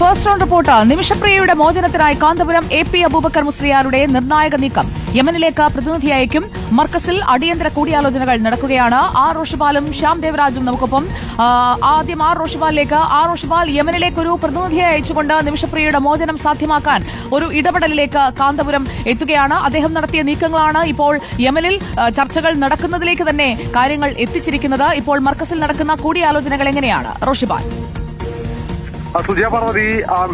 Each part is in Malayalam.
First round report. നിമിഷപ്രിയയുടെ മോചനത്തിനായി കാന്തപുരം എ പി അബൂബക്കർ മുസ്ലിയാരുടെ നിർണായക നീക്കം. യമനിലേക്ക് പ്രതിനിധി അയക്കും മർക്കസിൽ അടിയന്തര കൂടിയാലോചനകൾ നടക്കുകയാണ്. ആർ റോഷിപാലും ശ്യാം ദേവരാജും നമുക്കൊപ്പം. ആദ്യം ആർ റോഷിപാലിലേക്ക് ആർ റോഷിപാൽ യമനിലേക്ക് ഒരു പ്രതിനിധിയെ അയച്ചുകൊണ്ട് നിമിഷപ്രിയയുടെ മോചനം സാധ്യമാക്കാൻ ഒരു ഇടപെടലിലേക്ക് കാന്തപുരം എത്തുകയാണ്. അദ്ദേഹം നടത്തിയ നീക്കങ്ങളാണ് ഇപ്പോൾ യമനിൽ ചർച്ചകൾ നടക്കുന്നതിലേക്ക് തന്നെ കാര്യങ്ങൾ എത്തിച്ചിരിക്കുന്നത്. ഇപ്പോൾ മർക്കസിൽ നടക്കുന്ന കൂടിയാലോചനകൾ എങ്ങനെയാണ്? റോഷിപാൽ സുജയ പാർവതി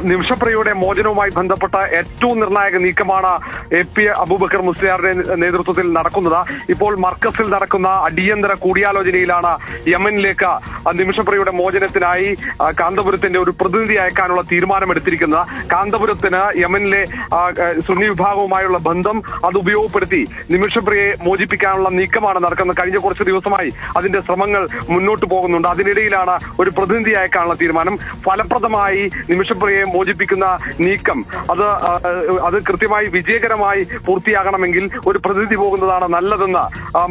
നിമിഷപ്രിയയുടെ മോചനവുമായി ബന്ധപ്പെട്ട ഏറ്റവും നിർണായക നീക്കമാണ് എ പി അബൂബക്കർ മുസ്ലിയാരുടെ നേതൃത്വത്തിൽ നടക്കുന്നത്. ഇപ്പോൾ മർക്കസിൽ നടക്കുന്ന അടിയന്തര കൂടിയാലോചനയിലാണ് യമനിലേക്ക് നിമിഷപ്രിയുടെ മോചനത്തിനായി കാന്തപുരത്തിന്റെ ഒരു പ്രതിനിധി അയക്കാനുള്ള തീരുമാനമെടുത്തിരിക്കുന്നത്. കാന്തപുരത്തിന് യമനിലെ സുന്നി വിഭാഗവുമായുള്ള ബന്ധം അത് ഉപയോഗപ്പെടുത്തി നിമിഷപ്രിയെ മോചിപ്പിക്കാനുള്ള നീക്കമാണ് നടക്കുന്നത്. കഴിഞ്ഞ കുറച്ച് ദിവസമായി അതിന്റെ ശ്രമങ്ങൾ മുന്നോട്ട് പോകുന്നുണ്ട്. അതിനിടയിലാണ് ഒരു പ്രതിനിധി അയക്കാനുള്ള തീരുമാനം. ഫലപ്രദമായി നിമിഷപ്രിയെ മോചിപ്പിക്കുന്ന നീക്കം അത് അത് കൃത്യമായി വിജയകരമായി പൂർത്തിയാകണമെങ്കിൽ ഒരു പ്രതിനിധി പോകുന്നതാണ് നല്ലതെന്ന്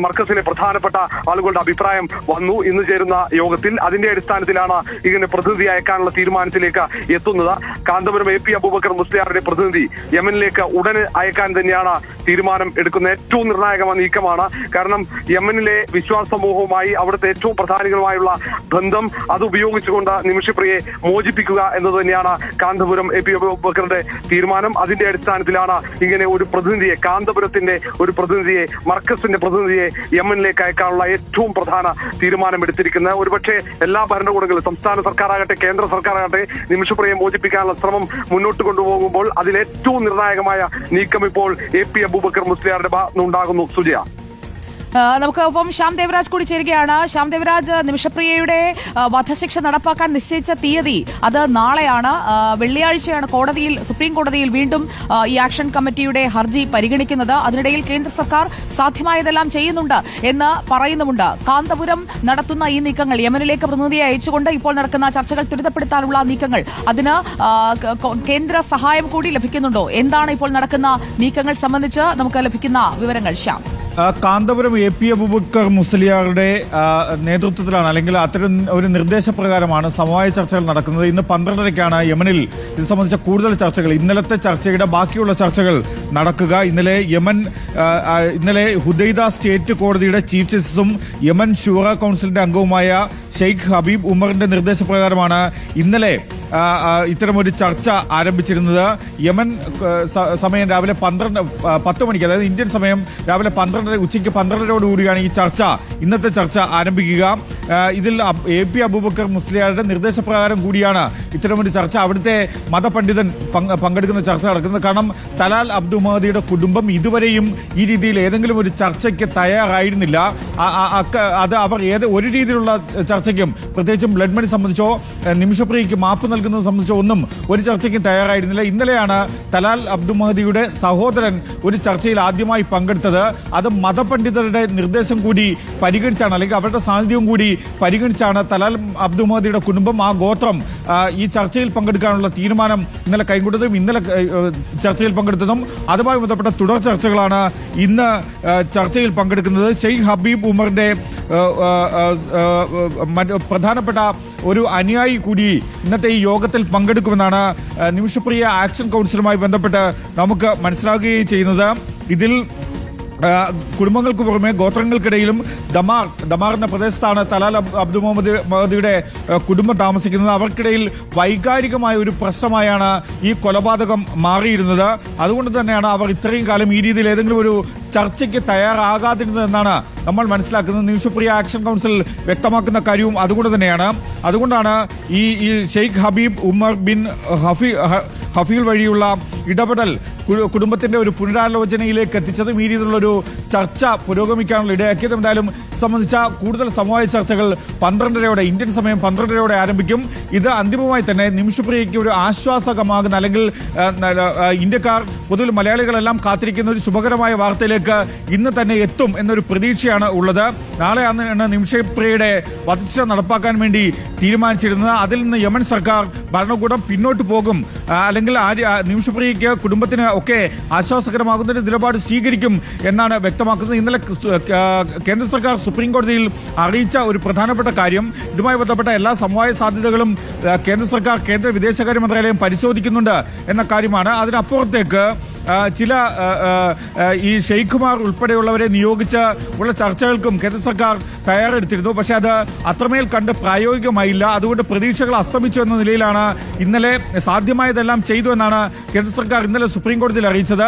മർക്കസിലെ പ്രധാനപ്പെട്ട ആളുകളുടെ അഭിപ്രായം വന്നു. ഇന്ന് ചേരുന്ന യോഗത്തിൽ അതിന്റെ അടിസ്ഥാനത്തിലാണ് ഇങ്ങനെ പ്രതിനിധി അയക്കാനുള്ള തീരുമാനത്തിലേക്ക് എത്തുന്നത്. കാന്തപുരം എ പി അബൂബക്കർ മുസ്ലിയാറുടെ പ്രതിനിധി യമനിലേക്ക് ഉടൻ അയക്കാൻ തന്നെയാണ് തീരുമാനം എടുക്കുന്ന ഏറ്റവും നിർണായകമായ നീക്കമാണ്. കാരണം യമനിലെ വിശ്വാസ സമൂഹവുമായി അവിടുത്തെ ഏറ്റവും പ്രധാനികളുമായുള്ള ബന്ധം അത് ഉപയോഗിച്ചുകൊണ്ട് നിമിഷപ്രിയെ മോചിപ്പിക്കുക എന്നത് തന്നെയാണ് കാന്തപുരം എ പി അബൂബക്കറുടെ തീരുമാനം. അതിന്റെ അടിസ്ഥാനത്തിലാണ് ഇങ്ങനെ ഒരു പ്രതിനിധിയെ കാന്തപുരത്തിന്റെ ഒരു പ്രതിനിധിയെ മർക്കസിന്റെ പ്രതിനിധിയെ യമനിലേക്ക് അയക്കാനുള്ള ഏറ്റവും പ്രധാന തീരുമാനം എടുത്തിരിക്കുന്നത് ഒരുപക്ഷെ എല്ലാ ഭരണകൂടങ്ങളും സംസ്ഥാന സർക്കാരാകട്ടെ കേന്ദ്ര സർക്കാരാകട്ടെ നിമിഷപ്രിയം മോചിപ്പിക്കാനുള്ള ശ്രമം മുന്നോട്ട് കൊണ്ടുപോകുമ്പോൾ അതിലേറ്റവും നിർണായകമായ നീക്കം ഇപ്പോൾ എ പി അബൂബക്കർ മുസ്ലിയാരുടെ ഭാഗത്തുനിന്നുണ്ടാകുന്നു. സുജയ. നമുക്ക് ഒപ്പം ശ്യാം ദേവരാജ് കൂടി ചേരുകയാണ്. ശ്യാം ദേവരാജ് നിമിഷപ്രിയയുടെ വധശിക്ഷ നടപ്പാക്കാൻ നിശ്ചയിച്ച തീയതി അത് നാളെയാണ്. വെള്ളിയാഴ്ചയാണ് കോടതിയിൽ സുപ്രീം കോടതിയിൽ വീണ്ടും ഈ ആക്ഷൻ കമ്മിറ്റിയുടെ ഹർജി പരിഗണിക്കുന്നത്. അതിനിടയിൽ കേന്ദ്ര സർക്കാർ സാധ്യമായതെല്ലാം ചെയ്യുന്നുണ്ട് എന്ന് പറയുന്നുമുണ്ട്. കാന്തപുരം നടത്തുന്ന ഈ നീക്കങ്ങൾ യമനിലേക്ക് പ്രതിനിധിയെ അയച്ചുകൊണ്ട് ഇപ്പോൾ നടക്കുന്ന ചർച്ചകൾ ത്വരിതപ്പെടുത്താനുള്ള നീക്കങ്ങൾ. അതിന് കേന്ദ്ര സഹായം കൂടി ലഭിക്കുന്നുണ്ടോ? എന്താണ് ഇപ്പോൾ നടക്കുന്ന നീക്കങ്ങൾ സംബന്ധിച്ച് നമുക്ക് ലഭിക്കുന്ന വിവരങ്ങൾ ശ്യാം? കാന്തപുരം എ പി അബുബക്കർ മുസ്ലിയാറുടെ നേതൃത്വത്തിലാണ് അല്ലെങ്കിൽ അത്തരം ഒരു നിർദ്ദേശപ്രകാരമാണ് സമവായ ചർച്ചകൾ നടക്കുന്നത്. ഇന്ന് പന്ത്രണ്ടരയ്ക്കാണ് യമനിൽ ഇത് സംബന്ധിച്ച കൂടുതൽ ചർച്ചകൾ. ഇന്നലത്തെ ചർച്ചയുടെ ബാക്കിയുള്ള ചർച്ചകൾ നടക്കുക. ഇന്നലെ യമൻ ഇന്നലെ ഹുദൈദ സ്റ്റേറ്റ് കോടതിയുടെ ചീഫ് ജസ്റ്റിസും യമൻ ഷൂറ കൗൺസിലിന്റെ അംഗവുമായ ഷെയ്ഖ് ഹബീബ് ഉമറിന്റെ നിർദ്ദേശപ്രകാരമാണ് ഇന്നലെ ഇത്തരമൊരു ചർച്ച ആരംഭിച്ചിരുന്നത്. യമൻ സമയം രാവിലെ പന്ത്രണ്ട് പത്ത് മണിക്ക് അതായത് ഇന്ത്യൻ സമയം രാവിലെ പന്ത്രണ്ടര ഉച്ചയ്ക്ക് പന്ത്രണ്ടരയോടുകൂടിയാണ് ഈ ചർച്ച. ഇന്നത്തെ ചർച്ച ആരംഭിക്കുക. ഇതിൽ എ പി അബൂബക്കർ മുസ്ലിയാരുടെ നിർദ്ദേശപ്രകാരം കൂടിയാണ് ഇത്തരമൊരു ചർച്ച. അവിടുത്തെ മതപണ്ഡിതൻ പങ്ക് പങ്കെടുക്കുന്ന ചർച്ച നടക്കുന്നത്. കാരണം തലാൽ അബ്ദു മഹദിയുടെ കുടുംബം ഇതുവരെയും ഈ രീതിയിൽ ഏതെങ്കിലും ഒരു ചർച്ചയ്ക്ക് തയ്യാറായിരുന്നില്ല. അത് അവർ ഏത് ഒരു രീതിയിലുള്ള ചർച്ചയ്ക്കും പ്രത്യേകിച്ചും ബ്ലഡ് മണി സംബന്ധിച്ചോ നിമിഷപ്രിയയ്ക്ക് മാപ്പ് നൽകുന്നത് സംബന്ധിച്ചോ ഒന്നും ഒരു ചർച്ചയ്ക്കും തയ്യാറായിരുന്നില്ല. ഇന്നലെയാണ് തലാൽ അബ്ദു മഹദിയുടെ സഹോദരൻ ഒരു ചർച്ചയിൽ ആദ്യമായി പങ്കെടുത്തത്. അത് മതപണ്ഡിതരുടെ നിർദ്ദേശം കൂടി പരിഗണിച്ചാണ് അല്ലെങ്കിൽ അവരുടെ സാന്നിധ്യം കൂടി പരിഗണിച്ചാണ് തലാൽ അബ്ദു മോദിയുടെ കുടുംബം ആ ഗോത്രം ഈ ചർച്ചയിൽ പങ്കെടുക്കാനുള്ള തീരുമാനം ഇന്നലെ കൈകൊണ്ടതും ഇന്നലെ ചർച്ചയിൽ പങ്കെടുത്തതും. അതുമായി ബന്ധപ്പെട്ട തുടർ ചർച്ചകളാണ് ഇന്ന് ചർച്ചയിൽ പങ്കെടുക്കുന്നത്. ഷെയ്ഖ് ഹബീബ് ഉമറിന്റെ പ്രധാനപ്പെട്ട ഒരു അനുയായി കൂടി ഇന്നത്തെ ഈ യോഗത്തിൽ പങ്കെടുക്കുമെന്നാണ് നിമിഷപ്രിയ ആക്ഷൻ കൗൺസിലുമായി ബന്ധപ്പെട്ട് നമുക്ക് മനസ്സിലാക്കുകയും ചെയ്യുന്നത്. ഇതിൽ കുടുംബങ്ങൾക്ക് പുറമെ ഗോത്രങ്ങൾക്കിടയിലും ദമാർ ദമാർ എന്ന പ്രദേശത്താണ് തലാൽ അബ്ദു മുഹമ്മദ് മഹദിയുടെ കുടുംബം താമസിക്കുന്നത്. അവർക്കിടയിൽ വൈകാരികമായ ഒരു പ്രശ്നമായാണ് ഈ കൊലപാതകം മാറിയിരുന്നത്. അതുകൊണ്ട് തന്നെയാണ് അവർ ഇത്രയും കാലം ഈ രീതിയിൽ ഏതെങ്കിലും ഒരു ചർച്ചയ്ക്ക് തയ്യാറാകാതിരുന്നതെന്നാണ് നമ്മൾ മനസ്സിലാക്കുന്നത്. നിമിഷപ്രിയ ആക്ഷൻ കൗൺസിൽ വ്യക്തമാക്കുന്ന കാര്യവും അതുകൊണ്ട് തന്നെയാണ്. അതുകൊണ്ടാണ് ഈ ഈ ഷെയ്ഖ് ഹബീബ് ഉമർ ബിൻ ഹഫി ഹഫീൽ വഴിയുള്ള ഇടപെടൽ കുടുംബത്തിന്റെ ഒരു പുനരാലോചനയിലേക്ക് എത്തിച്ചതും ഈ രീതിയിലുള്ളൊരു ചർച്ച പുരോഗമിക്കാനുള്ള ഇടയാക്കിയത്. എന്തായാലും സംബന്ധിച്ച കൂടുതൽ സമവായ ചർച്ചകൾ പന്ത്രണ്ടരയോടെ ഇന്ത്യൻ സമയം പന്ത്രണ്ടരയോടെ ആരംഭിക്കും. ഇത് അന്തിമമായി തന്നെ നിമിഷപ്രിയയ്ക്ക് ഒരു ആശ്വാസകമാകുന്ന അല്ലെങ്കിൽ ഇന്ത്യക്കാർ പൊതുവിൽ മലയാളികളെല്ലാം കാത്തിരിക്കുന്ന ഒരു ശുഭകരമായ വാർത്തയിലേക്ക് ഇന്ന് തന്നെ എത്തും എന്നൊരു പ്രതീക്ഷയാണ് ഉള്ളത്. നാളെ അന്ന് നിമിഷപ്രിയയുടെ വധശിക്ഷ നടപ്പാക്കാൻ വേണ്ടി തീരുമാനിച്ചിരുന്നത്. അതിൽ നിന്ന് യമൻ സർക്കാർ ഭരണകൂടം പിന്നോട്ട് പോകും. അല്ലെങ്കിൽ നിമിഷപ്രിയയ്ക്ക് കുടുംബത്തിന് ഒക്കെ ആശ്വാസകരമാകുന്ന നിലപാട് സ്വീകരിക്കും എന്നാണ് വ്യക്തമാക്കുന്നത്. ഇന്നലെ കേന്ദ്ര സർക്കാർ സുപ്രീം കോടതിയിൽ അറിയിച്ച ഒരു പ്രധാനപ്പെട്ട കാര്യം ഇതുമായി ബന്ധപ്പെട്ട എല്ലാ സമവായ സാധ്യതകളും കേന്ദ്ര സർക്കാർ കേന്ദ്ര വിദേശകാര്യ മന്ത്രാലയം പരിശോധിക്കുന്നുണ്ട് എന്ന കാര്യമാണ്. അതിനപ്പുറത്തേക്ക് ചില ഈ ഷെയ്ഖുമാർ ഉൾപ്പെടെയുള്ളവരെ നിയോഗിച്ച ഉള്ള ചർച്ചകൾക്കും കേന്ദ്ര സർക്കാർ തയ്യാറെടുത്തിരുന്നു. പക്ഷേ അത് അത്രമേൽ കണ്ട് പ്രായോഗികമായില്ല. അതുകൊണ്ട് പ്രതീക്ഷകൾ അസ്തമിച്ചു എന്ന നിലയിലാണ് ഇന്നലെ സാധ്യമായതെല്ലാം ചെയ്തു എന്നാണ് കേന്ദ്ര സർക്കാർ ഇന്നലെ സുപ്രീം കോടതിയിൽ അറിയിച്ചത്.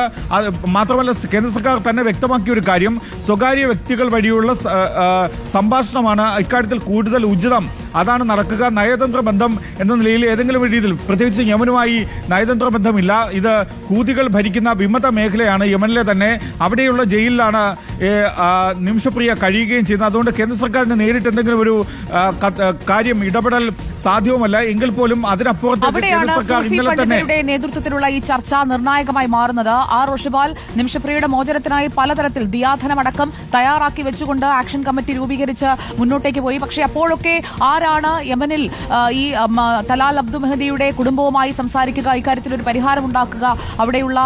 മാത്രമല്ല കേന്ദ്ര സർക്കാർ തന്നെ വ്യക്തമാക്കിയ ഒരു കാര്യം. സ്വകാര്യ വ്യക്തികൾ വഴിയുള്ള സംഭാഷണമാണ് ഇക്കാര്യത്തിൽ കൂടുതൽ ഉചിതം. അതാണ് നടക്കുക. നയതന്ത്ര ബന്ധം എന്ന നിലയിൽ ഏതെങ്കിലും രീതിയിൽ പ്രത്യേകിച്ച് യമനുമായി നയതന്ത്ര ബന്ധമില്ല. ഇത് ഹൂതികൾ ഭരിക്കുന്ന വിമത മേഖലയാണ് യമനിലെ തന്നെ. അവിടെയുള്ള ജയിലിലാണ് നിമിഷപ്രിയ കഴിയുകയും ചെയ്യുന്നത്. അതുകൊണ്ട് കേന്ദ്ര സർക്കാരിന് നേരിട്ട് എന്തെങ്കിലും ഒരു കാര്യം ഇടപെടൽ സാധ്യവുമല്ല എങ്കിൽ പോലും തന്നെ നേതൃത്വത്തിലുള്ള ഈ ചർച്ച നിർണായകമായി മാറുന്നത്. ആർ. ഋഷിപാൽ നിമിഷപ്രിയയുടെ മോചനത്തിനായി പലതരത്തിൽ ദിയാധനമടക്കം തയ്യാറാക്കി വെച്ചുകൊണ്ട് ആക്ഷൻ കമ്മിറ്റി രൂപീകരിച്ച് മുന്നോട്ടേക്ക് പോയി. പക്ഷേ അപ്പോഴൊക്കെ ആരാണ് യമനിൽ ഈ തലാൽ അബ്ദുൽ മെഹദിയുടെ കുടുംബവുമായി സംസാരിക്കുക ഇക്കാര്യത്തിൽ ഒരു പരിഹാരം ഉണ്ടാക്കുക അവിടെയുള്ള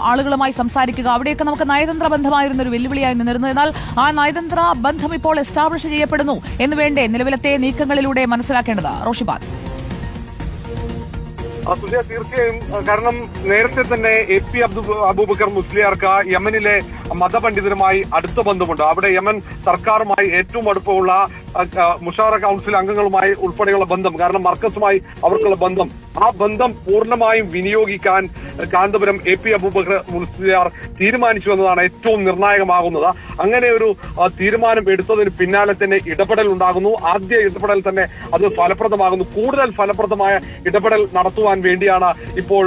ആളുകളുമായി സംസാരിക്കുക. അവിടെയൊക്കെ നമുക്ക് നയതന്ത്ര ബന്ധമായിരുന്ന ഒരു വെല്ലുവിളിയായി നിന്നിരുന്നു. എന്നാൽ ആ നയതന്ത്ര ബന്ധം ഇപ്പോൾ എസ്റ്റാബ്ലിഷ് ചെയ്യപ്പെടുന്നു എന്ന് വേണ്ടേ നിലവിലത്തെ നീക്കങ്ങളിലൂടെ മനസ്സിലാക്കേണ്ടത്? റോഷിബാൽ ആ, സുജയ തീർച്ചയായും കാരണം നേരത്തെ തന്നെ എ പി അബ്ദു അബൂബക്കർ മുസ്ലിയാർക്ക് യമനിലെ മതപണ്ഡിതരുമായി അടുത്ത ബന്ധമുണ്ട്. അവിടെ യമൻ സർക്കാരുമായി ഏറ്റവും അടുപ്പമുള്ള മുഷാറ കൗൺസിൽ അംഗങ്ങളുമായി ഉൾപ്പെടെയുള്ള ബന്ധം കാരണം മർക്കസുമായി അവർക്കുള്ള ബന്ധം. ആ ബന്ധം പൂർണമായും വിനിയോഗിക്കാൻ കാന്തപുരം എ പി അബൂബക്കർ മുസ്ലിയാർ തീരുമാനിച്ചു എന്നതാണ് ഏറ്റവും നിർണായകമാകുന്നത്. അങ്ങനെ ഒരു തീരുമാനം എടുത്തതിന് പിന്നാലെ തന്നെ ഇടപെടൽ ഉണ്ടാകുന്നു ആദ്യ ഇടപെടൽ തന്നെ അത് ഫലപ്രദമാകുന്നു. കൂടുതൽ ഫലപ്രദമായ ഇടപെടൽ നടത്തുവാൻ വേണ്ടിയാണ് ഇപ്പോൾ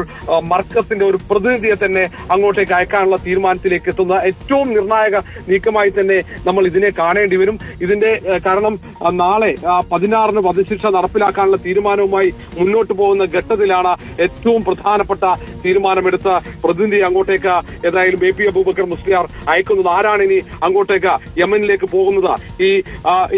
മർക്കസിന്റെ ഒരു പ്രതിനിധിയെ തന്നെ അങ്ങോട്ടേക്ക് അയക്കാനുള്ള തീരുമാനത്തിലേക്ക് എത്തുന്ന ഏറ്റവും നിർണായക നീക്കമായി തന്നെ നമ്മൾ ഇതിനെ കാണേണ്ടി വരും. ഇതിന്റെ കാരണം നാളെ പതിനാറിന് വധശിക്ഷ നടപ്പിലാക്കാനുള്ള തീരുമാനവുമായി മുന്നോട്ട് പോകുന്ന ഘട്ടത്തിലാണ് ഏറ്റവും പ്രധാനപ്പെട്ട തീരുമാനമെടുത്ത പ്രതിനിധി അങ്ങോട്ടേക്ക് ഏതായാലും എ പി അബൂബക്കർ മുസ്ലിയാർ അയക്കുന്നത് ആരാണ് ഇനി അങ്ങോട്ടേക്ക് യമനിലേക്ക് പോകുന്നത്? ഈ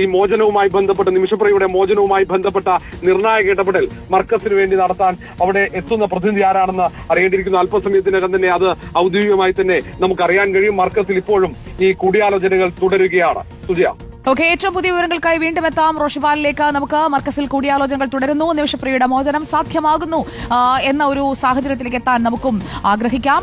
ഈ മോചനവുമായി ബന്ധപ്പെട്ട നിമിഷപ്രയുടെ മോചനവുമായി ബന്ധപ്പെട്ട നിർണായക ഇടപെടൽ മർക്കസിന് വേണ്ടി നടത്താൻ അവിടെ എത്തുന്ന പ്രതിനിധി ആരാണെന്ന് അറിയേണ്ടിയിരിക്കുന്നു. അല്പസമയത്തിനകം തന്നെ അത് ഔദ്യോഗികമായി തന്നെ നമുക്കറിയാൻ കഴിയും. മർക്കസിൽ ഇപ്പോഴും ഈ കൂടിയാലോചനകൾ തുടരുകയാണ്. സുജയ. ഓക്കെ ഏറ്റവും പുതിയ വിവരങ്ങൾക്കായി വീണ്ടും എത്താം. റോഷിബാലിലേക്ക് നമുക്ക് മർക്കസിൽ കൂടിയാലോചനകൾ തുടരുന്നു. നിമിഷപ്രിയയുടെ മോചനം സാധ്യമാകുന്നു എന്ന ഒരു സാഹചര്യത്തിലേക്ക് എത്താൻ നമുക്കും ആഗ്രഹിക്കാം.